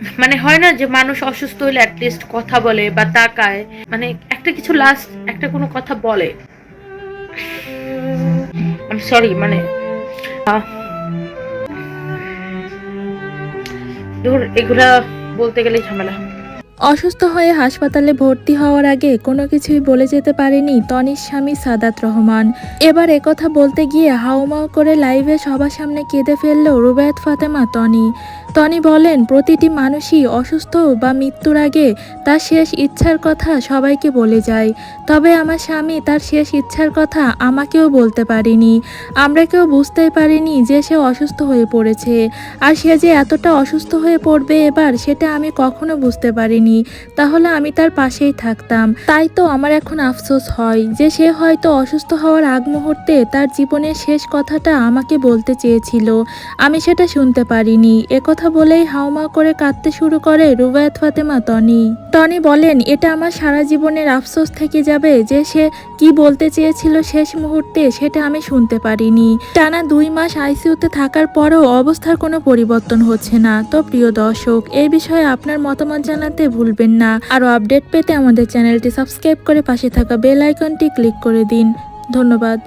মানে হয় না যে মানুষ অসুস্থ হলে অ্যাটলিস্ট কথা বলে বা তাকায়। মানে একটা কিছু লাস্ট একটা কোনো কথা বলে। সরি মানে ধুর, এগুলা বলতে গেলেই ঝামেলা। অসুস্থ হয়ে হাসপাতালে ভর্তি হওয়ার আগে কোনো কিছুই বলে যেতে পারেনি তনির স্বামী সাদাত রহমান। এবার একথা বলতে গিয়ে হাউমাউ করে লাইভে সবার সামনে কেঁদে ফেলল রুবায়াত ফাতেমা তনি। তনি বলেন, প্রতিটি মানুষই অসুস্থ বা মৃত্যুর আগে তার শেষ ইচ্ছার কথা সবাইকে বলে যায়। তবে আমার স্বামী তার শেষ ইচ্ছার কথা আমাকেও বলতে পারেনি। আমরা কেউ বুঝতেই পারিনি যে সে অসুস্থ হয়ে পড়েছে। আর সে যে এতটা অসুস্থ হয়ে পড়বে এবার, সেটা আমি কখনো বুঝতে পারিনি। তাহলে আমি তার পাশেই থাকতাম। তাই তো আমার এখন আফসোস হয় যে সে হয়তো অসুস্থ হওয়ার আগ মুহূর্তে তার জীবনের শেষ কথাটা আমাকে বলতে চেয়েছিল। আমি সেটা শুনতে পারিনি। একথা বলেই হাওমা করে কাঁদতে শুরু করে রুবায়াত ফাতেমা টনি টনি বলেন, এটা আমার সারা জীবনের আফসোস থেকে যাবে যে সে কি বলতে চেয়েছিল শেষ মুহূর্তে, সেটা আমি শুনতে পারিনি। টানা দুই মাস আইসিইউতে থাকার পরও অবস্থার কোনো পরিবর্তন হচ্ছে না। তো প্রিয় দর্শক এই বিষয়ে আপনার মতামত জানাতে ভুলবেন না। আরও আপডেট পেতে আমাদের চ্যানেলটি সাবস্ক্রাইব করে পাশে থাকা বেল আইকনটি ক্লিক করে দিন। ধন্যবাদ।